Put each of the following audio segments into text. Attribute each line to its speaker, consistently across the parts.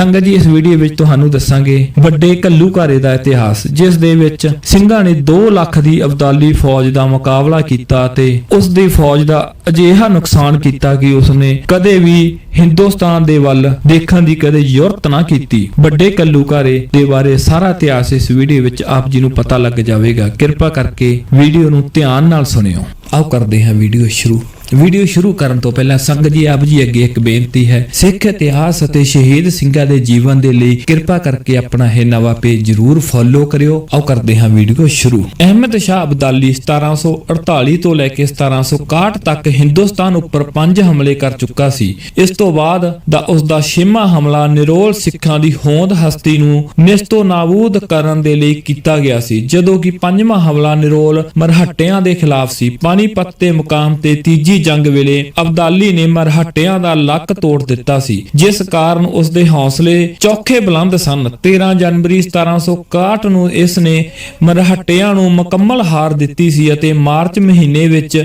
Speaker 1: ਸੰਗਤ ਜੀ, ਇਸ ਵੀਡੀਓ ਵਿੱਚ ਤੁਹਾਨੂੰ ਦੱਸਾਂਗੇ ਵੱਡੇ ਘੱਲੂਘਾਰੇ ਦਾ ਇਤਿਹਾਸ, ਜਿਸ ਦੇ ਵਿੱਚ ਸਿੰਘਾਂ ਨੇ 2 ਲੱਖ ਦੀ ਅਬਦਾਲੀ ਫੌਜ ਦਾ ਮੁਕਾਬਲਾ ਕੀਤਾ ਤੇ ਉਸ ਦੀ ਫੌਜ ਦਾ ਅਜਿਹਾ ਨੁਕਸਾਨ ਕੀਤਾ ਕਿ ਉਸਨੇ ਕਦੇ ਵੀ ਹਿੰਦੁਸਤਾਨ ਦੇ ਵੱਲ ਦੇਖਣ ਦੀ ਕਦੇ ਯੁਰਤ ਨਾ ਕੀਤੀ। ਵੱਡੇ ਘੱਲੂਘਾਰੇ ਦੇ ਬਾਰੇ ਸਾਰਾ ਇਤਿਹਾਸ ਇਸ ਵੀਡੀਓ ਵਿੱਚ ਆਪ ਜੀ ਨੂੰ ਪਤਾ ਲੱਗ ਜਾਵੇਗਾ। ਕਿਰਪਾ ਕਰਕੇ ਵੀਡੀਓ ਨੂੰ ਧਿਆਨ ਨਾਲ ਸੁਣਿਓ। ਆਓ ਕਰਦੇ ਹਾਂ ਵੀਡੀਓ ਸ਼ੁਰੂ। ਵੀਡੀਓ ਸ਼ੁਰੂ ਕਰਨ ਤੋਂ ਪਹਿਲਾਂ ਸੰਗਤ ਜੀ, ਆਪ ਜੀ ਅੱਗੇ ਇੱਕ ਬੇਨਤੀ ਹੈ। ਸਿੱਖ ਇਤਿਹਾਸ ਅਤੇ ਸ਼ਹੀਦ ਸਿੰਘਾਂ ਦੇ ਜੀਵਨ ਦੇ ਲਈ ਕਿਰਪਾ ਕਰਕੇ ਆਪਣਾ ਇਹ ਨਵਾਂ ਪੇਜ ਜਰੂਰ ਫੋਲੋ ਕਰਿਓ। ਆਓ ਕਰਦੇ ਹਾਂ ਵੀਡੀਓ ਸ਼ੁਰੂ। ਅਹਿਮਦ ਸ਼ਾਹ ਅਬਦਾਲੀ 1748 ਤੋਂ ਲੈ ਕੇ 1761 ਤੱਕ ਹਿੰਦੁਸਤਾਨ ਉੱਪਰ ਪੰਜ ਹਮਲੇ ਕਰ ਚੁੱਕਾ ਸੀ। ਇਸ ਤੋਂ ਬਾਅਦ ਦਾ ਉਸ ਦਾ ਛੇਵਾਂ ਹਮਲਾ ਨਿਰੋਲ ਸਿੱਖਾਂ ਦੀ ਹੋਂਦ ਹਸਤੀ ਨੂੰ ਨਿਸਤੋ ਨਾਬੂਦ ਕਰਨ ਦੇ ਲਈ ਕੀਤਾ ਗਿਆ ਸੀ। ਜਦੋਂ ਕਿ ਪੰਜਵਾਂ ਹਮਲਾ ਨਿਰੋਲ ਮਰਹੱਟਿਆਂ ਦੇ ਖਿਲਾਫ ਸੀ। ਪਾਣੀਪਤ ਦੇ ਮੁਕਾਮ ਤੇ ਤੀਜੀ ਜੰਗ ਵੇਲੇ ਅਬਦਾਲੀ ਨੇ ਮਰਹੱਟਿਆਂ ਦਾ ਲੱਕ ਤੋੜ ਦਿੱਤਾ ਸੀ, ਜਿਸ ਕਾਰਨ ਉਸ ਦੇ ਹੌਸਲੇ ਚੌਖੇ ਬੁਲੰਦ ਸਨ। 13 ਜਨਵਰੀ 1761 ਨੂੰ ਇਸ ਨੇ ਮਰਹੱਟਿਆਂ ਨੂੰ ਮੁਕੰਮਲ ਹਾਰ ਦਿੱਤੀ ਸੀ ਅਤੇ ਮਾਰਚ ਮਹੀਨੇ ਵਿੱਚ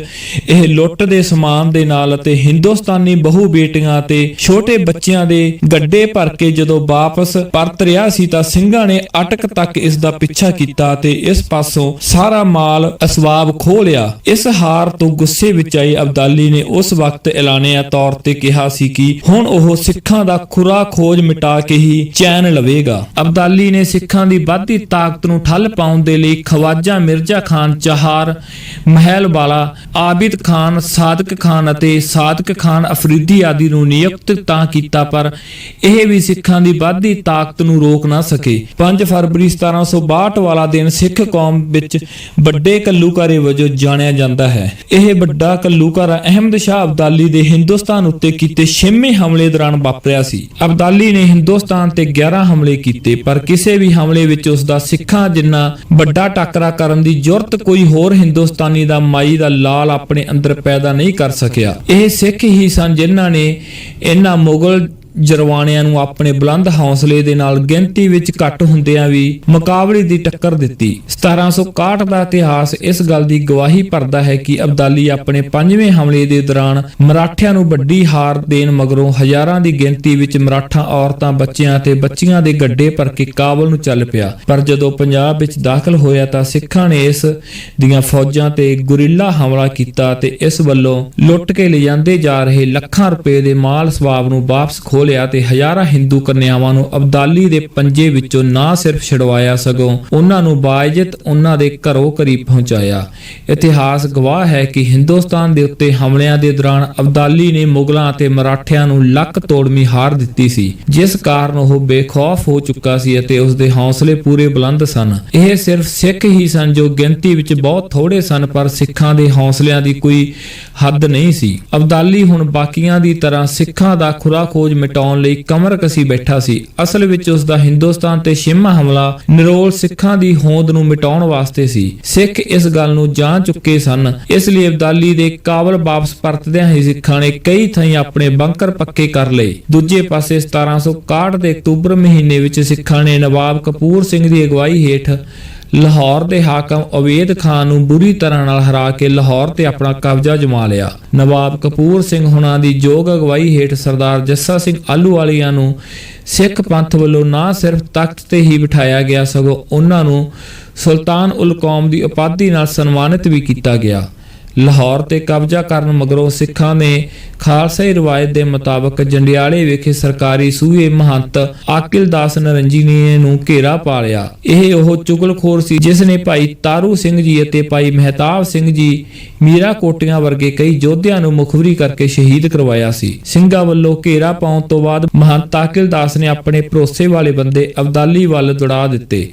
Speaker 1: ਇਹ ਲੁੱਟ ਦੇ ਸਮਾਨ ਦੇ ਨਾਲ ਅਤੇ ਹਿੰਦੁਸਤਾਨੀ ਬਹੂ ਬੇਟੀਆਂ ਤੇ ਛੋਟੇ ਬੱਚਿਆਂ ਦੇ ਗੱਡੇ ਭਰ ਕੇ ਜਦੋਂ ਵਾਪਸ ਪਰਤ ਰਿਹਾ ਸੀ ਤਾਂ ਸਿੰਘਾਂ ਨੇ ਅਟਕ ਤੱਕ ਇਸ ਦਾ ਪਿੱਛਾ ਕੀਤਾ ਤੇ ਇਸ ਪਾਸੋਂ ਸਾਰਾ ਮਾਲ ਅਸਵਾਬ ਖੋਹ ਲਿਆ। ਇਸ ਹਾਰ ਤੋਂ ਗੁੱਸੇ ਵਿੱਚ ਆਈ ਅਬਦਾਲੀ ਨੇ ਉਸ ਵਕਤ ਐਲਾਨਿਆ ਤੌਰ ਤੇ ਕਿਹਾ ਸੀ ਕਿ ਹੁਣ ਉਹ ਸਿੱਖਾਂ ਦਾ ਖੁਰਾ ਖੋਜ ਮਿਟਾ ਕੇ ਹੀ ਚੈਨ ਲਵੇਗਾ। ਅਬਦਾਲੀ ਨੇ ਸਿੱਖਾਂ ਦੀ ਵੱਧਦੀ ਤਾਕਤ ਨੂੰ ਠੱਲ ਪਾਉਣ ਦੇ ਲਈ ਖਵਾਜਾ ਮਿਰਜ਼ਾ ਖਾਨ ਚਾਹਾਰ ਮਹਿਲ ਵਾਲਾ, ਆਬਿਦ ਖਾਨ, ਸਾਦਕ ਖਾਨ ਅਤੇ ਸਾਦਕ ਖਾਨ ਅਫਰੀਦੀ ਆਦਿ ਨੂੰ ਨਿਯੁਕਤ ਤਾਂ ਕੀਤਾ ਪਰ ਇਹ ਵੀ ਸਿੱਖਾਂ ਦੀ ਵੱਧਦੀ ਤਾਕਤ ਨੂੰ ਰੋਕ ਨਾ ਸਕੇ। 5 ਫਰਵਰੀ 1762 ਵਾਲਾ ਦਿਨ ਸਿੱਖ ਕੌਮ ਵਿੱਚ ਵੱਡੇ ਕੱਲੂਕਾਰੇ ਵਜੋਂ ਜਾਣਿਆ ਜਾਂਦਾ ਹੈ। ਇਹ ਵੱਡਾ ਕੱਲੂਕਾਰਾ ਅਹਿਮਦ ਸ਼ਾਹ ਅਬਦਾਲੀ ਦੇ ਹਿੰਦੁਸਤਾਨ ਉੱਤੇ ਕੀਤੇ ਛੇਵੇਂ ਹਮਲੇ ਦੌਰਾਨ ਵਾਪਰਿਆ ਸੀ। ਅਬਦਾਲੀ ਨੇ ਹਿੰਦੁਸਤਾਨ ਤੇ 11 ਹਮਲੇ ਕੀਤੇ, ਪਰ ਕਿਸੇ ਵੀ ਹਮਲੇ ਵਿੱਚ ਉਸ ਦਾ ਸਿੱਖਾਂ ਜਿੰਨਾ ਵੱਡਾ ਟੱਕਰਾ ਕਰਨ ਦੀ ਜ਼ਰੂਰਤ ਕੋਈ ਹੋਰ ਹਿੰਦੁਸਤਾਨੀ ਦਾ ਮਾਈ ਦਾ ਲਾਲ ਆਪਣੇ ਅੰਦਰ ਪੈਦਾ ਨਹੀਂ ਕਰ ਸਕਿਆ। ਇਹ ਸਿੱਖ ਹੀ ਸਨ ਜਿਨ੍ਹਾਂ ਨੇ ਇਹਨਾਂ ਮੁਗਲ ਜਰਵਾਣਿਆਂ ਨੂੰ ਆਪਣੇ ਬੁਲੰਦ ਹੌਸਲੇ ਦੇ ਨਾਲ ਗਿਣਤੀ ਵਿੱਚ ਘੱਟ ਹੁੰਦਿਆਂ ਵੀ ਮੁਕਾਬਲੇ ਦੀ ਟੱਕਰ ਦਿੱਤੀ। 1761 ਦਾ ਇਤਿਹਾਸ ਇਸ ਗੱਲ ਦੀ ਗਵਾਹੀ ਭਰਦਾ ਹੈ ਕਿ ਅਬਦਾਲੀ ਆਪਣੇ ਪੰਜਵੇਂ ਹਮਲੇ ਦੇ ਦੌਰਾਨ ਮਰਾਠਿਆਂ ਨੂੰ ਵੱਡੀ ਹਾਰ ਦੇਣ ਮਗਰੋਂ ਹਜ਼ਾਰਾਂ ਦੀ ਗਿਣਤੀ ਵਿੱਚ ਮਰਾਠਾ, ਔਰਤਾਂ, ਬੱਚਿਆਂ ਤੇ ਬੱਚੀਆਂ ਦੇ ਗੱਡੇ ਭਰ ਕੇ ਕਾਬਲ ਨੂੰ ਚੱਲ ਪਿਆ। ਪਰ ਜਦੋਂ ਪੰਜਾਬ ਵਿੱਚ ਦਾਖਲ ਹੋਇਆ ਤਾਂ ਸਿੱਖਾਂ ਨੇ ਇਸ ਦੀਆਂ ਫੌਜਾਂ ਤੇ ਗੁਰਿੱਲਾ ਹਮਲਾ ਕੀਤਾ ਤੇ ਇਸ ਵੱਲੋਂ ਲੁੱਟ ਕੇ ਲਿਜਾਂਦੇ ਜਾ ਰਹੇ ਲੱਖਾਂ ਰੁਪਏ ਦੇ ਮਾਲ ਸਵਾਬ ਨੂੰ ਵਾਪਸ ਖੋਹ ਲਿਆ ਤੇ ਹਜ਼ਾਰਾਂ ਹਿੰਦੂ ਕੰਨਿਆਵਾਂ ਨੂੰ ਅਬਦਾਲੀ ਦੇ ਪੰਜੇ ਵਿੱਚੋਂ ਨਾ ਸਿਰਫ ਛਡਵਾਇਆ ਸਗੋਂ ਉਹਨਾਂ ਨੂੰ ਬਾਇਜ਼ਤ ਉਹਨਾਂ ਦੇ ਘਰੋਂ ਘਰੀ ਪਹੁੰਚਾਇਆ। ਇਤਿਹਾਸ ਗਵਾਹ ਹੈ ਕਿ ਹਿੰਦੁਸਤਾਨ ਦੇ ਉੱਤੇ ਹਮਲਿਆਂ ਦੇ ਦੌਰਾਨ ਅਬਦਾਲੀ ਨੇ ਮੁਗਲਾਂ ਅਤੇ ਮਰਾਠਿਆਂ ਨੂੰ ਲੱਕ ਤੋੜਵੀਂ ਹਾਰ ਦਿੱਤੀ ਸੀ, ਜਿਸ ਕਾਰਨ ਉਹ ਬੇਖੌਫ ਹੋ ਚੁੱਕਾ ਸੀ ਅਤੇ ਉਸ ਦੇ ਹੌਸਲੇ ਪੂਰੇ ਬੁਲੰਦ ਸਨ। ਇਹ ਸਿਰਫ ਸਿੱਖ ਹੀ ਸਨ ਜੋ ਗਿਣਤੀ ਵਿੱਚ ਬਹੁਤ ਥੋੜੇ ਸਨ, ਪਰ ਸਿੱਖਾਂ ਦੇ ਹੌਸਲਿਆਂ ਦੀ ਕੋਈ ਹੱਦ ਨਹੀਂ ਸੀ। ਅਬਦਾਲੀ ਹੁਣ ਬਾਕੀਆਂ ਦੀ ਤਰ੍ਹਾਂ ਸਿੱਖਾਂ ਦਾ ਖੁਰਾ ਖੋਜ ਮਿਟਾਉਣ ਲਈ ਕਮਰ ਕਸੀ ਬੈਠਾ ਸੀ। ਅਸਲ ਵਿੱਚ ਉਸ ਦਾ ਹਿੰਦੁਸਤਾਨ ਤੇ ਛੇਵਾਂ ਹਮਲਾ ਨਿਰੋਲ ਸਿੱਖਾਂ ਦੀ ਹੋਂਦ ਨੂੰ ਮਿਟਾਉਣ ਵਾਸਤੇ ਸੀ। ਸਿੱਖ ਇਸ ਗੱਲ ਨੂੰ ਜਾਣ ਚੁੱਕੇ ਸਨ। ਇਸ ਲਈ ਅਬਦਾਲੀ ਦੇ ਕਾਬਲ ਵਾਪਸ ਪਰਤਦਿਆਂ ਹੀ ਸਿੱਖਾਂ ਨੇ ਕਈ ਥਾਈਂ ਆਪਣੇ ਬੰਕਰ ਪੱਕੇ ਕਰ ਲਏ। ਦੂਜੇ ਪਾਸੇ 1761 ਦੇ ਅਕਤੂਬਰ ਮਹੀਨੇ ਵਿੱਚ ਸਿੱਖਾਂ ਨੇ ਨਵਾਬ ਕਪੂਰ ਸਿੰਘ ਦੀ ਅਗਵਾਈ ਹੇਠ ਲਾਹੌਰ ਦੇ ਹਾਕਮ ਅਵੇਦ ਖਾਨ ਨੂੰ ਬੁਰੀ ਤਰ੍ਹਾਂ ਨਾਲ ਹਰਾ ਕੇ ਲਾਹੌਰ ਤੇ ਆਪਣਾ ਕਬਜ਼ਾ ਜਮਾ ਲਿਆ। ਨਵਾਬ ਕਪੂਰ ਸਿੰਘ ਹੁਣਾਂ ਦੀ ਯੋਗ ਅਗਵਾਈ ਹੇਠ ਸਰਦਾਰ ਜੱਸਾ ਸਿੰਘ ਆਲੂਵਾਲੀਆਂ ਨੂੰ ਸਿੱਖ ਪੰਥ ਵੱਲੋਂ ਨਾ ਸਿਰਫ ਤਖਤ ਤੇ ਹੀ ਬਿਠਾਇਆ ਗਿਆ, ਸਗੋਂ ਉਹਨਾਂ ਨੂੰ ਸੁਲਤਾਨ ਉਲ ਕੌਮ ਦੀ ਉਪਾਧੀ ਨਾਲ ਸਨਮਾਨਿਤ ਵੀ ਕੀਤਾ ਗਿਆ। ਲਾਹੌਰ ਤੇ ਕਬਜ਼ਾ ਕਰਨ ਮਗਰੋਂ ਸਿੱਖਾਂ ਨੇ ਖਾਲਸਾਈ ਰਵਾਇਤ ਦੇ ਮੁਤਾਬਕ ਜੰਡਿਆਲੇ ਵਿਖੇ ਸਰਕਾਰੀ ਸੂਹੇ ਮਹੰਤ ਆਕਿਲ ਦਾਸ ਨਰੰਜੀਨੀ ਨੂੰ ਘੇਰਾ ਪਾ ਲਿਆ। ਇਹ ਉਹ ਚੁਗਲਖੋਰ ਸੀ ਜਿਸ ਨੇ ਭਾਈ ਤਾਰੂ ਸਿੰਘ ਜੀ ਅਤੇ ਭਾਈ ਮਹਿਤਾਬ ਸਿੰਘ ਜੀ ਮੀਰਾ ਕੋਟੀਆਂ ਵਰਗੇ ਕਈ ਯੋਧਿਆਂ ਨੂੰ ਮੁਖਬਰੀ ਕਰਕੇ ਸ਼ਹੀਦ ਕਰਵਾਇਆ ਸੀ। ਸਿੰਘਾਂ ਵੱਲੋਂ ਘੇਰਾ ਪਾਉਣ ਤੋਂ ਬਾਅਦ ਮਹੰਤ ਆਕਿਲ ਦਾਸ ਨੇ ਆਪਣੇ ਭਰੋਸੇ ਵਾਲੇ ਬੰਦੇ ਅਬਦਾਲੀ ਵੱਲ ਦੌੜਾ ਦਿੱਤੇ।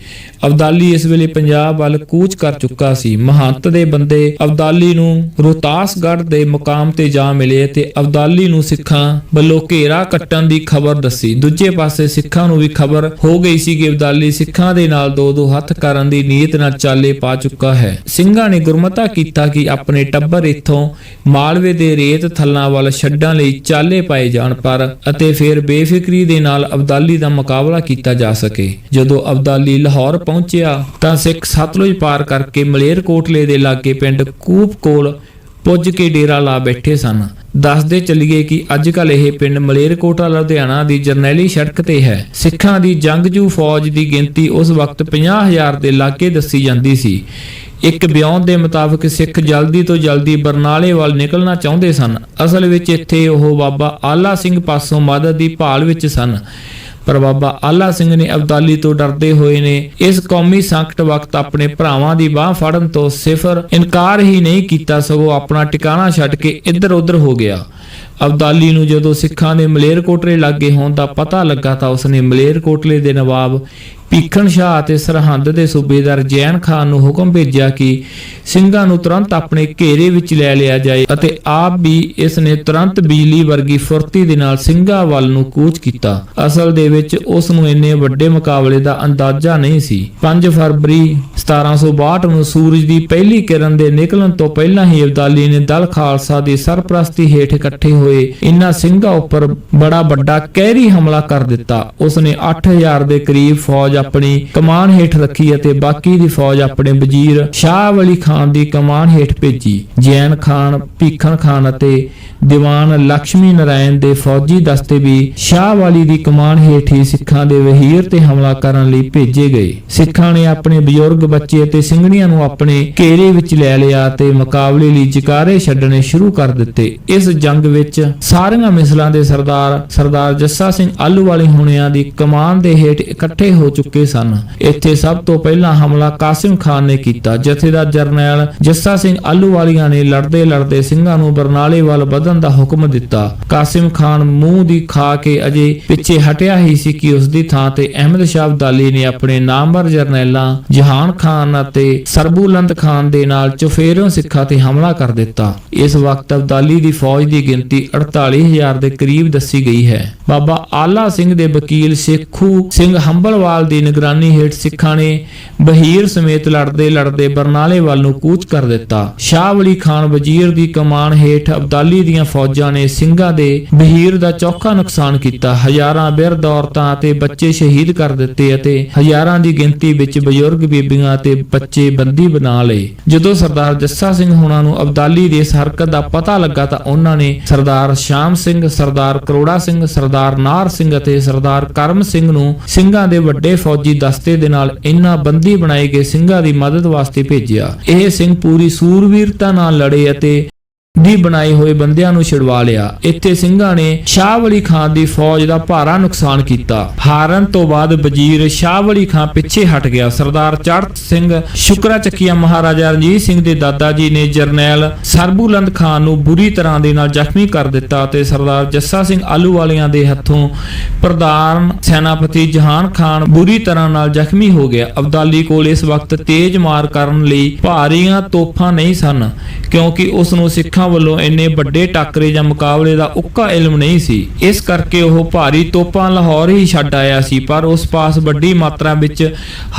Speaker 1: ਅਬਦਾਲੀ ਇਸ ਵੇਲੇ ਪੰਜਾਬ ਵੱਲ ਕੂਚ ਕਰ ਚੁੱਕਾ ਸੀ। ਮਹੰਤ ਦੇ ਬੰਦੇ ਅਬਦਾਲੀ ਨੂੰ ਰੋਹਤਾਸਗੜ੍ਹ ਦੇ ਮੁਕਾਮ ਤੇ ਜਾ ਮਿਲੇ ਤੇ ਅਬਦਾਲੀ ਨੂੰ ਸਿੱਖਾਂ ਵੱਲੋਂ ਘੇਰਾ ਕੱਟਣ ਦੀ ਖਬਰ ਦੱਸੀ। ਦੂਜੇ ਪਾਸੇ ਸਿੱਖਾਂ ਨੂੰ ਵੀ ਖਬਰ ਹੋ ਗਈ ਸੀ ਕਿ ਅਬਦਾਲੀ ਸਿੱਖਾਂ ਦੇ ਨਾਲ ਦੋ ਦੋ ਹੱਥ ਕਰਨ ਦੀ ਨੀਅਤ ਨਾਲ ਚਾਲੇ ਪਾ ਚੁੱਕਾ ਹੈ। ਸਿੰਘਾਂ ਨੇ ਗੁਰਮਤਾ ਕੀਤਾ ਕਿ ਆਪਣੇ ਟੱਬਰ ਇੱਥੋਂ ਮਾਲਵੇ ਦੇ ਰੇਤ ਥੱਲਾਂ ਵੱਲ ਛੱਡਣ ਲਈ ਚਾਲੇ ਪਾਏ ਜਾਣ, ਪਰ ਅਤੇ ਫਿਰ ਬੇਫਿਕਰੀ ਦੇ ਨਾਲ ਅਬਦਾਲੀ ਦਾ ਮੁਕਾਬਲਾ ਕੀਤਾ ਜਾ ਸਕੇ। ਜਦੋਂ ਅਬਦਾਲੀ ਲਾਹੌਰ ਪਹੁੰਚਿਆ ਤਾਂ ਸਿੱਖ ਸਤਲੁਜ ਪਾਰ ਕਰਕੇ ਮਲੇਰਕੋਟਲੇ ਦੇ ਲਾਗੇ ਪਿੰਡ ਕੂਪ ਕੋਲ ਪੁੱਜ ਕੇ ਡੇਰਾ ਲਾ ਬੈਠੇ ਸਨ। ਦੱਸਦੇ ਚੱਲੀਏ ਕਿ ਅੱਜ ਕੱਲ ਇਹ ਪਿੰਡ ਮਲੇਰਕੋਟਲਾ, ਲੁਧਿਆਣਾ ਦੀ ਜਰਨੈਲੀ ਸੜਕ ਤੇ ਹੈ। ਸਿੱਖਾਂ ਦੀ ਜੰਗਜੂ ਫੌਜ ਦੀ ਗਿਣਤੀ ਉਸ ਵਕਤ 50000 ਦੇ ਲਾਗੇ ਦੱਸੀ ਜਾਂਦੀ ਸੀ। ਇੱਕ ਬਿਆਨ ਦੇ ਮੁਤਾਬਕ ਸਿੱਖ ਜਲਦੀ ਤੋਂ ਜਲਦੀ ਬਰਨਾਲੇ ਵੱਲ ਨਿਕਲਣਾ ਚਾਹੁੰਦੇ ਸਨ। ਅਸਲ ਵਿੱਚ ਇੱਥੇ ਉਹ ਬਾਬਾ ਆਲਾ ਸਿੰਘ ਪਾਸੋਂ ਮਦਦ ਦੀ ਭਾਲ ਵਿੱਚ ਸਨ। ਪਰ ਬਾਬਾ ਆਲਾ ਸਿੰਘ ਨੇ ਅਬਦਾਲੀ ਤੋਂ ਡਰਦੇ ਹੋਏ ਨੇ, ਇਸ ਕੌਮੀ ਸੰਕਟ ਵਕਤ ਆਪਣੇ ਭਰਾਵਾਂ ਦੀ ਬਾਹ ਫੜਨ ਤੋਂ ਸਿਫਰ ਇਨਕਾਰ ਹੀ ਨਹੀਂ ਕੀਤਾ, ਸਗੋਂ ਆਪਣਾ ਟਿਕਾਣਾ ਛੱਡ ਕੇ ਇੱਧਰ ਉੱਧਰ ਹੋ ਗਿਆ। ਅਬਦਾਲੀ ਨੂੰ ਜਦੋਂ ਸਿੱਖਾਂ ਦੇ ਮਲੇਰਕੋਟਲੇ ਲਾਗੇ ਹੋਣ ਦਾ ਪਤਾ ਲੱਗਾ ਤਾਂ ਉਸਨੇ ਮਲੇਰਕੋਟਲੇ ਦੇ ਨਵਾਬ ਭੀਖਣ ਸ਼ਾਹ ਅਤੇ ਸਰਹੰਦ ਦੇ ਸੂਬੇਦਾਰ ਜੈਨ ਖਾਨ ਨੂੰ ਹੁਕਮ ਭੇਜਿਆ ਕਿ ਸਿੰਘਾਂ ਨੂੰ ਤੁਰੰਤ ਆਪਣੇ ਘੇਰੇ ਵਿੱਚ ਲੈ ਲਿਆ ਜਾਏ ਅਤੇ ਆਪ ਵੀ ਇਸ ਨੇ ਤੁਰੰਤ ਬਿਜਲੀ ਵਰਗੀ ਫੁਰਤੀ ਦੇ ਨਾਲ ਸਿੰਘਾਂ ਵੱਲ ਨੂੰ ਕੂਚ ਕੀਤਾ। ਅਸਲ ਦੇ ਵਿੱਚ ਉਸ ਨੂੰ ਇੰਨੇ ਵੱਡੇ ਮੁਕਾਬਲੇ ਦਾ ਅੰਦਾਜ਼ਾ ਨਹੀਂ ਸੀ। 5 ਫਰਵਰੀ 1762 ਨੂੰ ਸੂਰਜ ਦੀ ਪਹਿਲੀ ਕਿਰਨ ਦੇ ਨਿਕਲਣ ਤੋਂ ਪਹਿਲਾਂ ਹੀ ਅਬਦਾਲੀ ਨੇ ਦਲ ਖਾਲਸਾ ਦੀ ਸਰਪ੍ਰਸਤੀ ਹੇਠ ਇਕੱਠੇ ਹੋਏ ਇਨ੍ਹਾਂ ਸਿੰਘਾਂ ਉੱਪਰ ਬੜਾ ਵੱਡਾ ਕਹਿਰੀ ਹਮਲਾ ਕਰ ਦਿੱਤਾ। ਉਸ ਨੇ 8000 ਦੇ ਕਰੀਬ ਫੌਜ ਆਪਣੀ ਕਮਾਨ ਹੇਠ ਰੱਖੀ ਅਤੇ ਬਾਕੀ ਦੀ ਫੌਜ ਆਪਣੇ ਵਜ਼ੀਰ ਸ਼ਾਹ ਵਲੀ ਖਾਨ ਦੀ ਕਮਾਨ ਹੇਠ ਭੇਜੀ। ਜੈਨ ਖਾਨ, ਭੀਖਣ ਖਾਨ ਅਤੇ ਦੀਵਾਨ ਲక్ష్ਮੀ ਨਾਰਾਇਣ ਦੇ ਫੌਜੀ ਦਸਤੇ ਵੀ ਸ਼ਾਹ ਵਾਲੀ ਦੀ ਕਮਾਨ ਹੇਠ ਹੀ ਸਿੱਖਾਂ ਦੇ ਵਹੀਰ ਤੇ ਹਮਲਾ ਕਰਨ ਲਈ ਭੇਜੇ ਗਏ। ਸਿੱਖਾਂ ਨੇ ਆਪਣੇ ਬਜ਼ੁਰਗ ਬੱਚੇ ਅਤੇ ਸਿੰਘਣੀਆਂ ਨੂੰ ਆਪਣੇ ਘੇਰੇ ਵਿੱਚ ਲੈ ਲਿਆ ਤੇ ਮੁਕਾਬਲੇ ਲਈ ਜਕਾਰੇ ਛੱਡਣੇ ਸ਼ੁਰੂ ਕਰ ਦਿੱਤੇ। ਇਸ ਜੰਗ ਵਿੱਚ ਸਾਰੀਆਂ ਮਿਸਲਾਂ ਦੇ ਸਰਦਾਰ ਸਰਦਾਰ ਜੱਸਾ ਸਿੰਘ ਆਲੂ ਆਲੂਵਾਲੀ ਹੁਣਿਆਂ ਦੀ ਕਮਾਨ ਦੇ ਹੇਠ ਇਕੱਠੇ ਹੋ ਚੁੱਕੇ ਸਨ। ਇੱਥੇ ਸਭ ਤੋਂ ਪਹਿਲਾਂ ਹਮਲਾ ਕਾਸਿਮ ਖਾਨ ਨੇ ਕੀਤਾ ਜਥੇਦਾਰ ਜਰਨੈਲ ਜੱਸਾ ਸਿੰਘ ਆਲੂਵਾਲੀਆਂ ਨੇ ਲੜਦੇ ਲੜਦੇ ਸਿੰਘਾਂ ਨੂੰ ਬਰਨਾਲੇ ਵੱਲ ਵਧਣ ਦਾ ਹੁਕਮ ਦਿੱਤਾ। ਕਾਸਿਮ ਖਾਨ ਮੂੰਹ ਦੀ ਖਾ ਕੇ ਅਜੇ ਪਿੱਛੇ ਹਟਿਆ ਹੀ ਸੀ ਕਿ ਉਸ ਦੀ ਥਾਂ ਤੇ ਅਹਿਮਦ ਸ਼ਾਹ ਅਬਦਾਲੀ ਨੇ ਆਪਣੇ ਨਾਮਵਰ ਜਰਨੈਲਾਂ ਜਹਾਨ ਖਾਨ ਅਤੇ ਸਰਬੂਲੰਦ ਖਾਨ ਦੇ ਨਾਲ ਚੁਫੇਰਿਓਂ ਸਿੱਖਾਂ ਤੇ ਹਮਲਾ ਕਰ ਦਿੱਤਾ। ਇਸ ਵਕਤ ਅਬਦਾਲੀ ਦੀ ਫੌਜ ਦੀ ਗਿਣਤੀ 48000 ਦੇ ਕਰੀਬ ਦੱਸੀ ਗਈ ਹੈ। ਬਾਬਾ ਆਲਾ ਸਿੰਘ ਦੇ ਵਕੀਲ ਸੇਖੂ ਸਿੰਘ ਹੰਬਲਵਾਲ ਦੀ ਨਿਗਰਾਨੀ ਹੇਠ ਸਿੱਖਾਂ ਨੇ ਬਹੀਰ ਸਮੇਤ ਲੜਦੇ ਲੜਦੇ ਬਰਨਾਲੇ ਵੱਲ ਨੂੰ ਕੂਚ ਕਰ ਦਿੱਤਾ। ਸ਼ਾਹ ਵਲੀ ਖਾਨ ਵਜ਼ੀਰ ਦੀ ਕਮਾਨ ਹੇਠ ਅਬਦਾਲੀ ਦੀਆਂ ਫੌਜਾਂ ਨੇ ਸਿੰਘਾਂ ਦੇ ਬਹੀਰ ਦਾ ਚੌਖਾ ਨੁਕਸਾਨ ਕੀਤਾ। ਹਜ਼ਾਰਾਂ ਬਿਰਧ ਔਰਤਾਂ ਅਤੇ ਬੱਚੇ ਸ਼ਹੀਦ ਕਰ ਦਿੱਤੇ ਅਤੇ ਹਜ਼ਾਰਾਂ ਦੀ ਗਿਣਤੀ ਵਿੱਚ ਬਜ਼ੁਰਗ ਬੀਬੀਆਂ ਅਤੇ ਬੱਚੇ ਬੰਦੀ ਬਣਾ ਲਏ। ਜਦੋਂ ਸਰਦਾਰ ਜੱਸਾ ਸਿੰਘ ਹੁਣਾਂ ਨੂੰ ਅਬਦਾਲੀ ਦੀ ਇਸ ਹਰਕਤ ਦਾ ਪਤਾ ਲੱਗਾ ਤਾਂ ਉਹਨਾਂ ਨੇ ਸਰਦਾਰ ਸ਼ਾਮ ਸਿੰਘ, ਸਰਦਾਰ ਕਰੋੜਾ ਸਿੰਘ, ਸਰਦਾਰ ਨਾਰ ਸਿੰਘ ਅਤੇ ਸਰਦਾਰ ਕਰਮ ਸਿੰਘ ਨੂੰ ਸਿੰਘਾਂ ਦੇ ਵੱਡੇ ਫੌਜੀ ਦਸਤੇ ਦੇ ਨਾਲ ਇਨ੍ਹਾਂ ਬੰਦੀ ਬਣਾਏ ਗਏ ਸਿੰਘਾਂ ਦੀ ਮਦਦ ਵਾਸਤੇ ਭੇਜਿਆ। ਇਹ ਸਿੰਘ ਪੂਰੀ ਸੂਰਵੀਰਤਾ ਨਾਲ ਲੜੇ ਅਤੇ ਦੀ ਬਣਾਏ ਹੋਏ ਬੰਦਿਆਂ ਨੂੰ ਛੁਡਵਾ ਲਿਆ। ਇੱਥੇ ਸਿੰਘਾਂ ਨੇ ਸ਼ਾਹ ਵਲੀ ਖਾਨ ਦੀ ਫੌਜ ਦਾ ਭਾਰਾ ਨੁਕਸਾਨ ਕੀਤਾ। ਹਾਰਨ ਤੋਂ ਬਾਅਦ ਵਜ਼ੀਰ ਸ਼ਾਹ ਵਲੀ ਖਾਨ ਪਿੱਛੇ ਹਟ ਗਿਆ। ਸਰਦਾਰ ਚੜ੍ਹਤ ਸਿੰਘ ਸ਼ੁਕਰਾ ਚੱਕੀਆ ਮਹਾਰਾਜਾ ਰਣਜੀਤ ਸਿੰਘ ਦੇ ਦਾਦਾ ਜੀ ਨੇ ਜਰਨੈਲ ਸਰਬੂਲੰਦ ਖਾਨ ਨੂੰ ਬੁਰੀ ਤਰ੍ਹਾਂ ਦੇ ਨਾਲ ਜ਼ਖਮੀ ਕਰ ਦਿੱਤਾ ਤੇ ਸਰਦਾਰ ਜੱਸਾ ਸਿੰਘ ਆਲੂਵਾਲੀਆਂ ਦੇ ਹੱਥੋਂ ਪ੍ਰਧਾਨ ਸੈਨਾਪਤੀ ਜਹਾਨ ਖਾਨ ਬੁਰੀ ਤਰ੍ਹਾਂ ਨਾਲ ਜ਼ਖਮੀ ਹੋ ਗਿਆ। ਅਬਦਾਲੀ ਕੋਲ ਇਸ ਵਕਤ ਤੇਜ਼ ਮਾਰ ਕਰਨ ਲਈ ਭਾਰੀਆਂ ਤੋਪਾਂ ਨਹੀਂ ਸਨ, ਕਿਉਂਕਿ ਉਸ ਨੂੰ ਸਿੱਖਾਂ ਵੱਲੋਂ ਇੰਨੇ ਵੱਡੇ ਟੱਕਰੇ ਜਾਂ ਮੁਕਾਬਲੇ ਦਾ ਉੱਕਾ ਇਲਮ ਨਹੀਂ ਸੀ। ਇਸ ਕਰਕੇ ਉਹ ਭਾਰੀ ਤੋਪਾਂ ਲਾਹੌਰ ਹੀ ਛੱਡ ਆਇਆ ਸੀ, ਪਰ ਉਸ ਪਾਸ ਵੱਡੀ ਮਾਤਰਾ ਵਿੱਚ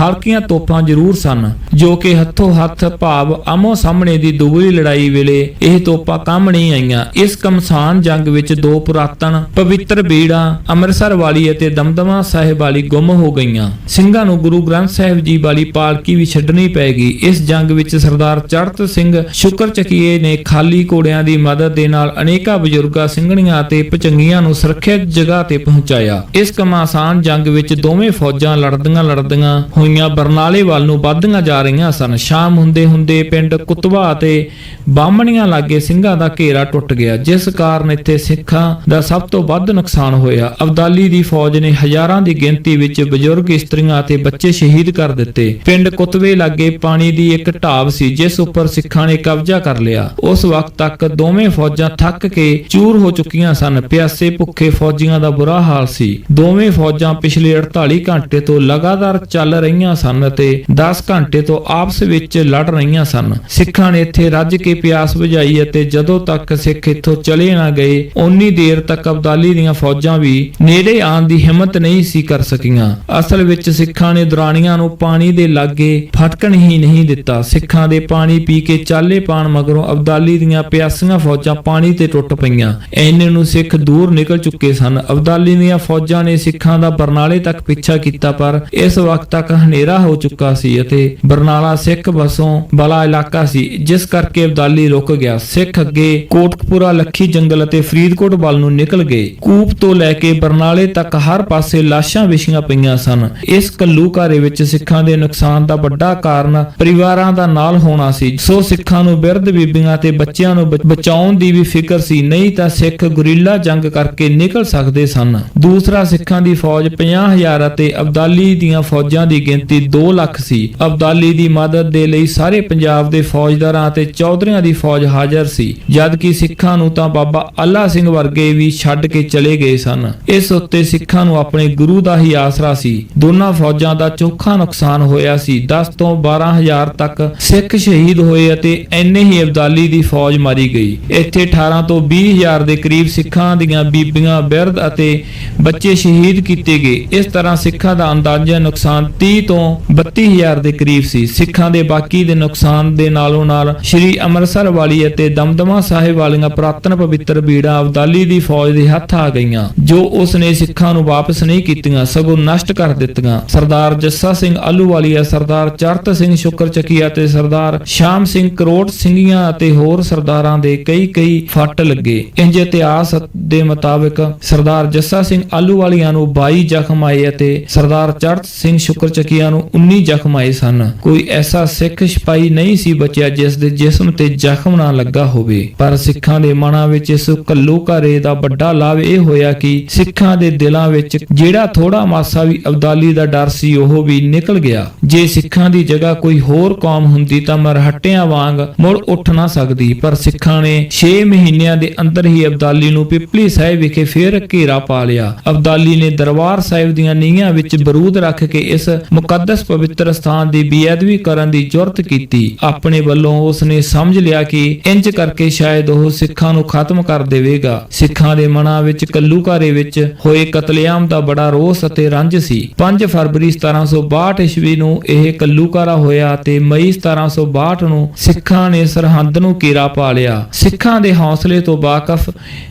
Speaker 1: ਹਲਕੀਆਂ ਤੋਪਾਂ ਜ਼ਰੂਰ ਸਨ, ਜੋ ਕਿ ਹੱਥੋਂ ਹੱਥ ਭਾਵ ਆਮੋ ਸਾਹਮਣੇ ਦੀ ਦੁਗਲੀ ਲੜਾਈ ਵੇਲੇ ਇਹ ਤੋਪਾਂ ਕੰਮ ਨਹੀਂ ਆਈਆਂ। ਇਸ ਕਮਸਾਨ ਜੰਗ ਵਿੱਚ ਦੋ ਪੁਰਾਤਨ ਪਵਿੱਤਰ ਬੀੜਾਂ ਅੰਮ੍ਰਿਤਸਰ ਵਾਲੀ ਅਤੇ ਦਮਦਮਾ ਸਾਹਿਬ ਵਾਲੀ ਗੁੰਮ ਹੋ ਗਈਆਂ। ਸਿੰਘਾਂ ਨੂੰ ਗੁਰੂ ਗ੍ਰੰਥ ਸਾਹਿਬ ਜੀ ਵਾਲੀ ਪਾਲਕੀ ਵੀ ਛੱਡਣੀ ਪੈਗੀ ਇਸ ਜੰਗ ਵਿੱਚ ਸਰਦਾਰ ਚੜਤ ਸਿੰਘ ਸ਼ੁਕਰ ਚਕੀਏ ਨੇ ਖਾਲੀ ਘੋੜਿਆਂ ਦੀ ਮਦਦ ਦੇ ਨਾਲ ਅਨੇਕਾਂ ਬਜ਼ੁਰਗਾਂ ਸਿੰਘਣੀਆਂ ਅਤੇ ਪਚੰਗੀਆਂ ਨੂੰ ਸੁਰੱਖਿਅਤ ਜਗ੍ਹਾ ਤੇ ਪਹੁੰਚਾਇਆ। ਇਸ ਕਮਾਸਾਨ ਜੰਗ ਵਿੱਚ ਦੋਵੇਂ ਫੌਜਾਂ ਲੜਦੀਆਂ ਲੜਦੀਆਂ ਹੋਈਆਂ ਬਰਨਾਲੇ ਵੱਲ ਨੂੰ ਵੱਧਦੀਆਂ ਜਾ ਰਹੀਆਂ ਸਨ। ਸ਼ਾਮ ਹੁੰਦੇ ਹੁੰਦੇ ਪਿੰਡ ਕੁਤਵਾ ਅਤੇ ਬਾਹਮਣੀਆਂ ਲਾਗੇ ਸਿੰਘਾਂ ਦਾ ਘੇਰਾ ਟੁੱਟ ਗਿਆ, ਜਿਸ ਕਾਰਨ ਇੱਥੇ ਸਿੱਖਾਂ ਦਾ ਸਭ ਤੋਂ ਵੱਧ ਨੁਕਸਾਨ ਹੋਇਆ। ਅਬਦਾਲੀ ਦੀ ਫੌਜ ਨੇ ਹਜ਼ਾਰਾਂ ਦੀ ਗਿਣਤੀ ਵਿੱਚ ਬਜ਼ੁਰਗ ਇਸਤਰੀਆਂ ਅਤੇ ਬੱਚੇ ਸ਼ਹੀਦ ਕਰ ਦਿੱਤੇ। ਪਿੰਡ ਕੁਤਵੇ ਲਾਗੇ ਪਾਣੀ ਦੀ ਇੱਕ ਢਾਬ ਸੀ, ਜਿਸ ਉੱਪਰ ਸਿੱਖਾਂ ਨੇ ਕਬਜ਼ਾ ਕਰ ਲਿਆ। ਉਸ ਵਕਤ ਤੱਕ ਦੋਵੇਂ ਫੌਜਾਂ ਥੱਕ ਕੇ ਚੂਰ ਹੋ ਚੁੱਕੀਆਂ ਸਨ। ਪਿਆਸੇ ਭੁੱਖੇ ਫੌਜੀਆਂ ਦਾ ਬੁਰਾ ਹਾਲ ਸੀ। ਦੋਵੇਂ ਫੌਜਾਂ ਪਿਛਲੇ 48 ਘੰਟੇ ਤੋਂ ਲਗਾਤਾਰ ਚੱਲ ਰਹੀਆਂ ਸਨ ਅਤੇ 10 ਘੰਟੇ ਤੋਂ ਆਪਸ ਵਿੱਚ ਲੜ ਰਹੀਆਂ ਸਨ। ਸਿੱਖਾਂ ਨੇ ਇੱਥੇ ਰੱਜ ਕੇ ਪਿਆਸ ਬੁਝਾਈ ਅਤੇ ਜਦੋਂ ਤੱਕ ਸਿੱਖ ਇੱਥੋਂ ਚਲੇ ਨਾ ਗਏ, ਓਨੀ ਦੇਰ ਤੱਕ ਅਬਦਾਲੀ ਦੀਆਂ ਫੌਜਾਂ ਵੀ ਨੇੜੇ ਆਉਣ ਦੀ ਹਿੰਮਤ ਨਹੀਂ ਸੀ ਕਰ ਸਕੀਆਂ। ਅਸਲ ਵਿੱਚ ਸਿੱਖਾਂ ਨੇ ਦੁਰਾਨੀਆਂ ਨੂੰ ਪਾਣੀ ਦੇ ਲਾਗੇ ਫਟਕਣ ਹੀ ਨਹੀਂ ਦਿੱਤਾ। ਸਿੱਖਾਂ ਦੇ ਪਾਣੀ ਪੀ ਕੇ ਚਾਲੇ ਪਾਣ ਮਗਰੋਂ ਅਬਦਾਲੀ ਦੀਆਂ ਪਿਆਸੀਆਂ ਫੌਜਾਂ ਪਾਣੀ ਤੇ ਟੁੱਟ ਪਈਆਂ। ਐਨੇ ਨੂੰ ਸਿੱਖ ਦੂਰ ਨਿਕਲ ਚੁੱਕੇ ਸਨ। ਅਬਦਾਲੀ ਦੀਆਂ ਫੌਜਾਂ ਨੇ ਸਿੱਖਾਂ ਦਾ ਬਰਨਾਲੇ ਤੱਕ ਪਿੱਛਾ ਕੀਤਾ, ਪਰ ਇਸ ਵਕਤ ਤੱਕ ਹਨੇਰਾ ਹੋ ਚੁੱਕਾ ਸੀ ਅਤੇ ਬਰਨਾਲਾ ਸਿੱਖ ਬਸੋਂ ਬਲਾ ਇਲਾਕਾ ਸੀ, ਜਿਸ ਕਰਕੇ ਅਬਦਾਲੀ ਰੁਕ ਗਿਆ। ਸਿੱਖ ਅੱਗੇ ਕੋਟਕਪੂਰਾ, ਲੱਖੀ ਜੰਗਲ ਅਤੇ ਫਰੀਦਕੋਟ ਵੱਲ ਨੂੰ ਨਿਕਲ ਗਏ। ਕੂਪ ਤੋਂ ਲੈ ਕੇ ਬਰਨਾਲੇ ਤੱਕ ਹਰ ਪਾਸੇ ਲਾਸ਼ਾਂ ਵਿਛੀਆਂ ਪਈਆਂ ਸਨ। ਇਸ ਕੱਲੂਕਾਰੇ ਵਿੱਚ ਸਿੱਖਾਂ ਦੇ ਨੁਕਸਾਨ ਦਾ ਵੱਡਾ ਕਾਰਨ ਪਰਿਵਾਰਾਂ ਦਾ ਨਾਲ ਹੋਣਾ ਸੀ। ਸੋ ਸਿੱਖਾਂ ਨੂੰ ਬਿਰਧ ਬੀਬੀਆਂ ਤੇ ਬੱਚਿਆਂ ਨੂੰ ਬਚ- ਬਚਾਉਣ ਦੀ ਵੀ ਫਿਕਰ ਸੀ। ਨਹੀਂ ਤਾਂ ਸਿੱਖ ਗੁਰੀਲਾ ਜੰਗ ਕਰਕੇ ਨਿਕਲ ਸਕਦੇ ਸਨ। ਦੂਸਰਾ, ਸਿੱਖਾਂ ਦੀ ਫੌਜ 50000 ਅਤੇ ਅਬਦਾਲੀ ਦੀਆਂ ਫੌਜਾਂ ਦੀ ਗਿਣਤੀ 2 ਲੱਖ ਸੀ। ਅਬਦਾਲੀ ਦੀ ਮਦਦ ਦੇ ਲਈ ਸਾਰੇ ਪੰਜਾਬ ਦੇ ਫੌਜਦਾਰਾਂ ਅਤੇ ਚੌਧਰੀਆਂ ਦੀ ਫੌਜ ਹਾਜ਼ਰ ਸੀ। ਜਦਕਿ ਸਿੱਖਾਂ ਨੂੰ ਤਾਂ ਬਾਬਾ ਅੱਲਾ ਸਿੰਘ ਵਰਗੇ ਵੀ ਛੱਡ ਕੇ ਚਲੇ ਗਏ ਸਨ। ਇਸ ਉੱਤੇ ਸਿੱਖਾਂ ਨੂੰ ਆਪਣੇ ਗੁਰੂ ਦਾ ਹੀ ਆਸਰਾ ਸੀ। ਦੋਨਾਂ ਫੌਜਾਂ ਦਾ ਚੋਖਾ ਨੁਕਸਾਨ ਹੋਇਆ ਸੀ। 10 ਤੋਂ 12000 ਤੱਕ ਸਿੱਖ ਸ਼ਹੀਦ ਹੋਏ ਅਤੇ ਐਨੇ ਹੀ ਅਬਦਾਲੀ ਦੀ ਫੌਜ ਮਾਰੀ ਗਈ। ਇੱਥੇ 18 ਤੋਂ 20000 ਦੇ ਕਰੀਬ ਸਿੱਖਾਂ ਦੀਆਂ ਬੀਬੀਆਂ, ਬਿਰਧ ਅਤੇ ਬੱਚੇ ਸ਼ਹੀਦ ਕੀਤੇ ਗਏ। ਇਸ ਤਰ੍ਹਾਂ ਸਿੱਖਾਂ ਦਾ ਅੰਦਾਜ਼ਾ ਨੁਕਸਾਨ 30 ਤੋਂ 32000 ਦੇ ਕਰੀਬ ਸੀ। ਸਿੱਖਾਂ ਦੇ ਬਾਕੀ ਦੇ ਨੁਕਸਾਨ ਦੇ ਨਾਲੋਂ ਨਾਲ ਸ੍ਰੀ ਅੰਮ੍ਰਿਤਸਰ ਵਾਲੀ ਅਤੇ ਦਮਦਮਾ ਸਾਹਿਬ ਵਾਲੀਆਂ ਪ੍ਰਾਤਨ ਪਵਿੱਤਰ ਬੀੜਾਂ ਅਬਦਾਲੀ ਦੀ ਫੌਜ ਦੇ ਹੱਥ ਆ ਗਈਆਂ, ਜੋ ਉਸ ਨੇ ਸਿੱਖਾਂ ਨੂੰ ਵਾਪਸ ਨਹੀਂ ਕੀਤੀਆਂ, ਸਗੋਂ ਨਸ਼ਟ ਕਰ ਦਿੱਤੀਆਂ। ਸਰਦਾਰ ਜੱਸਾ ਸਿੰਘ ਆਲੂਵਾਲੀਆ ਸਰਦਾਰ ਚਰਤ ਸਿੰਘ ਸ਼ੁਕਰ ਚੱਕੀਆ ਤੇ ਸਰਦਾਰ ਸ਼ਾਮ ਸਿੰਘ ਕਰੋੜ ਸਿੰਘੀਆਂ ਅਤੇ ਹੋਰ ਸਰਦਾਰ ਦੇ ਕਈ ਕਈ ਫੱਟ ਲੱਗੇ। ਇੰਜ ਇਤਿਹਾਸ ਦੇ ਮੁਤਾਬਕ ਸਰਦਾਰ ਜੱਸਾ ਸਿੰਘ ਆਲੂਵਾਲੀਆ ਨੂੰ 22 ਜ਼ਖਮ ਆਏ ਅਤੇ ਸਰਦਾਰ ਚਰਤ ਸਿੰਘ ਸ਼ੁਕਰ ਨੂੰ 19 ਜ਼ਖਮ ਆਏ ਸਨ। ਕੋਈ ਐਸਾ ਸਿੱਖ ਸਿਪਾਹੀ ਨਹੀਂ ਸੀ ਬਚਿਆ ਜਿਸ ਦੇ ਜਿਸਮ ਤੇ ਜ਼ਖਮ ਨਾ ਲੱਗਾ ਹੋਵੇ। ਪਰ ਸਿੱਖਾਂ ਦੇ ਮਨਾਂ ਵਿੱਚ ਇਸ ਘੱਲੂਘਾਰੇ ਦਾ ਵੱਡਾ ਲਾਭ ਇਹ ਹੋਇਆ ਕਿ ਸਿੱਖਾਂ ਦੇ ਦਿਲਾਂ ਵਿੱਚ ਜਿਹੜਾ ਥੋੜਾ ਮਾਸਾ ਵੀ ਅਬਦਾਲੀ ਦਾ ਡਰ ਸੀ, ਉਹ ਵੀ ਨਿਕਲ ਗਿਆ। ਜੇ ਸਿੱਖਾਂ ਦੀ ਜਗ੍ਹਾ ਕੋਈ ਹੋਰ ਕੌਮ ਹੁੰਦੀ ਤਾਂ ਮਰਹਟਿਆਂ ਵਾਂਗ ਮੁੜ ਉੱਠ ਨਾ ਸਕਦੀ। ਪਰ ਸਿੱਖਾਂ ਨੇ 6 ਮਹੀਨਿਆਂ ਦੇ ਅੰਦਰ ਹੀ ਅਬਦਾਲੀ ਨੂੰ ਪਿਪਲੀ ਸਾਹਿਬ ਵਿਖੇ ਫੇਰ ਘੇਰਾ ਪਾ ਲਿਆ। ਅਬਦਾਲੀ ਨੇ ਦਰਬਾਰ ਸਾਹਿਬ ਦੀਆਂ ਨੀਹਾਂ ਵਿੱਚ ਬਰੂਦ ਰੱਖ ਕੇ ਇਸ ਮੁਕੱਦਸ ਪਵਿੱਤਰ ਸਥਾਨ ਦੀ ਬੇਅਦਬੀ ਕਰਨ ਦੀ ਜੁਰਤ ਕੀਤੀ। ਆਪਣੇ ਵੱਲੋਂ ਉਸ ਨੇ ਸਮਝ ਲਿਆ ਕਿ ਇੰਜ ਕਰਕੇ ਸ਼ਾਇਦ ਉਹ ਸਿੱਖਾਂ ਨੂੰ ਖਤਮ ਕਰ ਦੇਵੇਗਾ। ਸਿੱਖਾਂ ਦੇ ਮਨਾਂ ਵਿੱਚ ਕੱਲੂਕਾਰੇ ਵਿੱਚ ਹੋਏ ਕਤਲੇਆਮ ਦਾ ਬੜਾ ਰੋਸ ਅਤੇ ਰੰਜ ਸੀ। 5 ਫਰਵਰੀ 1762 ਈਸਵੀ ਨੂੰ ਇਹ ਕੱਲੂਕਾਰਾ ਹੋਇਆ ਤੇ ਮਈ 1762 ਨੂੰ ਸਿੱਖਾਂ ਨੇ ਸਰਹੰਦ ਨੂੰ ਘੇਰਾ ਪਾ ਲਿਆ। ਸਿੱਖਾਂ ਦੇ ਹੌਸਲੇ ਤੋਂ ਵਾਕਫ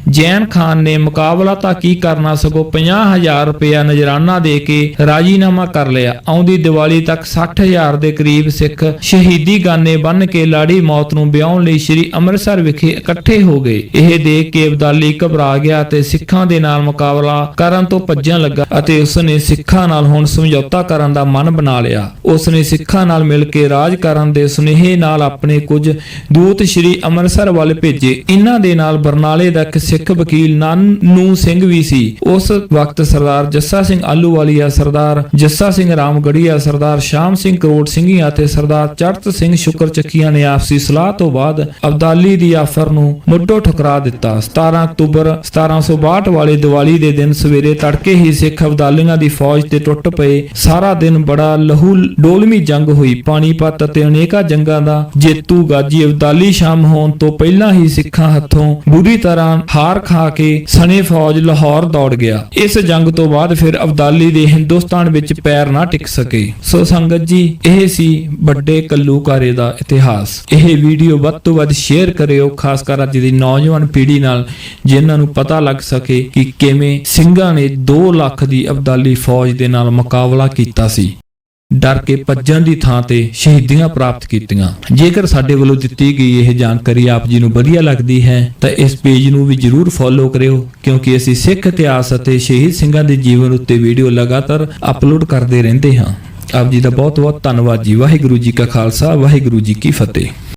Speaker 1: ਜੈਨ ਖਾਨ ਨੇ ਮੁਕਾਬਲਾ ਤਾਂ ਕੀ ਕਰਨਾ ਸਗੋਂ 50000 ਰੁਪਇਆ ਨਜਰਾਨਾ ਦੇ ਕੇ ਰਾਜੀਨਾਮਾ ਕਰ ਲਿਆ। ਆਉਂਦੀ ਦੀਵਾਲੀ ਤੱਕ 60000 ਦੇ ਕਰੀਬ ਸਿੱਖ ਸ਼ਹੀਦੀ ਗਾਨੇ ਬੰਨ ਕੇ ਲਾੜੀ ਮੌਤ ਨੂੰ ਵਿਆਉਣ ਲਈ ਸ੍ਰੀ ਅੰਮ੍ਰਿਤਸਰ ਵਿਖੇ ਇਕੱਠੇ ਹੋ ਗਏ। ਇਹ ਦੇਖ ਕੇ ਅਬਦਾਲੀ ਘਬਰਾ ਗਿਆ ਤੇ ਸਿੱਖਾਂ ਦੇ ਨਾਲ ਮੁਕਾਬਲਾ ਕਰਨ ਤੋਂ ਭੱਜਣ ਲੱਗਾ ਅਤੇ ਉਸ ਨੇ ਸਿੱਖਾਂ ਨਾਲ ਹੁਣ ਸਮਝੌਤਾ ਕਰਨ ਦਾ ਮਨ ਬਣਾ ਲਿਆ। ਉਸ ਨੇ ਸਿੱਖਾਂ ਨਾਲ ਮਿਲ ਕੇ ਰਾਜ ਕਰਨ ਦੇ ਸੁਨੇਹੇ ਨਾਲ ਆਪਣੇ ਕੁਝ ਦੂਤ ਸ੍ਰੀ ਅੰਮ੍ਰਿਤਸਰ ਅੰਮ੍ਰਿਤਸਰ ਵੱਲ ਭੇਜੇ। ਇਹਨਾਂ ਦੇ ਨਾਲ ਬਰਨਾਲੇ ਦਾ ਇੱਕ ਸਿੱਖ ਵਕੀਲ ਨਾਨੂ ਸਿੰਘ ਵੀ ਸੀ। ਉਸ ਵਕਤ ਸਰਦਾਰ ਜੱਸਾ ਸਿੰਘ ਆਲੂਵਾਲੀਆ ਸਰਦਾਰ ਜੱਸਾ ਸਿੰਘ ਰਾਮਗੜੀਆ, ਸਰਦਾਰ ਸ਼ਾਮ ਸਿੰਘ ਕਰੋੜ ਸਿੰਘੀਆਂ ਅਤੇ ਸਰਦਾਰ ਚੜਤ ਸਿੰਘ ਸ਼ੁਕਰ ਚੱਕੀਆਂ ਨੇ ਆਪਸੀ ਸਲਾਹ ਤੋਂ ਬਾਅਦ ਅਬਦਾਲੀ ਦੀ ਆਫਰ ਨੂੰ ਮੁੱਢੋਂ ਠੁਕਰਾ ਦਿੱਤਾ। 17 ਅਕਤੂਬਰ 1762 ਵਾਲੇ ਦੀਵਾਲੀ ਦੇ ਦਿਨ ਸਵੇਰੇ ਤੜਕੇ ਹੀ ਸਿੱਖ ਅਬਦਾਲੀਆਂ ਦੀ ਫੌਜ ਤੇ ਟੁੱਟ ਪਏ। ਸਾਰਾ ਦਿਨ ਬੜਾ ਲਹੂ ਡੋਲਮੀ ਜੰਗ ਹੋਈ। ਪਾਣੀਪਤ ਅਤੇ ਅਨੇਕਾਂ ਜੰਗਾਂ ਦਾ ਜੇਤੂ ਗਾਜੀ ਅਬਦਾਲੀ ਸ਼ਾਮ ਹੋਣ ਤੋਂ ਪਹਿਲਾਂ ਹੀ ਸਿੱਖਾਂ ਹੱਥੋਂ ਬੁਰੀ ਤਰ੍ਹਾਂ ਹਾਰ ਖਾ ਕੇ ਸਣੇ ਫੌਜ ਲਾਹੌਰ ਦੌੜ ਗਿਆ। ਇਸ ਜੰਗ ਤੋਂ ਬਾਅਦ ਫਿਰ ਅਬਦਾਲੀ ਦੇ ਹਿੰਦੁਸਤਾਨ ਵਿੱਚ ਪੈਰ ਨਾ ਟਿਕ ਸਕੇ। ਸੋ ਸੰਗਤ ਜੀ, ਇਹ ਸੀ ਵੱਡੇ ਕੱਲੂਕਾਰੇ ਦਾ ਇਤਿਹਾਸ। ਇਹ ਵੀਡੀਓ ਵੱਧ ਤੋਂ ਵੱਧ ਸ਼ੇਅਰ ਕਰਿਓ, ਖਾਸ ਕਰ ਅੱਜ ਦੀ ਨੌਜਵਾਨ ਪੀੜ੍ਹੀ ਨਾਲ, ਜਿਨ੍ਹਾਂ ਨੂੰ ਪਤਾ ਲੱਗ ਸਕੇ ਕਿ ਕਿਵੇਂ ਸਿੰਘਾਂ ਨੇ 2 ਲੱਖ ਦੀ ਅਬਦਾਲੀ ਫੌਜ ਦੇ ਨਾਲ ਮੁਕਾਬਲਾ ਕੀਤਾ ਸੀ। ਡਰ ਕੇ ਭੱਜਣ ਦੀ ਥਾਂ ਤੇ ਸ਼ਹੀਦੀਆਂ ਪ੍ਰਾਪਤ ਕੀਤੀਆਂ। ਜੇਕਰ ਸਾਡੇ ਵੱਲੋਂ ਦਿੱਤੀ ਗਈ ਇਹ ਜਾਣਕਾਰੀ ਆਪ ਜੀ ਨੂੰ ਵਧੀਆ ਲੱਗਦੀ ਹੈ, ਤਾਂ ਇਸ ਪੇਜ ਨੂੰ ਵੀ ਜਰੂਰ ਫੋਲੋ ਕਰਿਓ, ਕਿਉਂਕਿ ਅਸੀਂ ਸਿੱਖ ਇਤਿਹਾਸ ਅਤੇ ਸ਼ਹੀਦ ਸਿੰਘਾਂ ਦੇ ਜੀਵਨ ਉੱਤੇ ਵੀਡੀਓ ਲਗਾਤਾਰ ਅਪਲੋਡ ਕਰਦੇ ਰਹਿੰਦੇ ਹਾਂ। ਆਪ ਜੀ ਦਾ ਬਹੁਤ ਬਹੁਤ ਧੰਨਵਾਦ ਜੀ। ਵਾਹਿਗੁਰੂ ਜੀ ਕਾ ਖਾਲਸਾ, ਵਾਹਿਗੁਰੂ ਜੀ ਕੀ ਫਤਿਹ।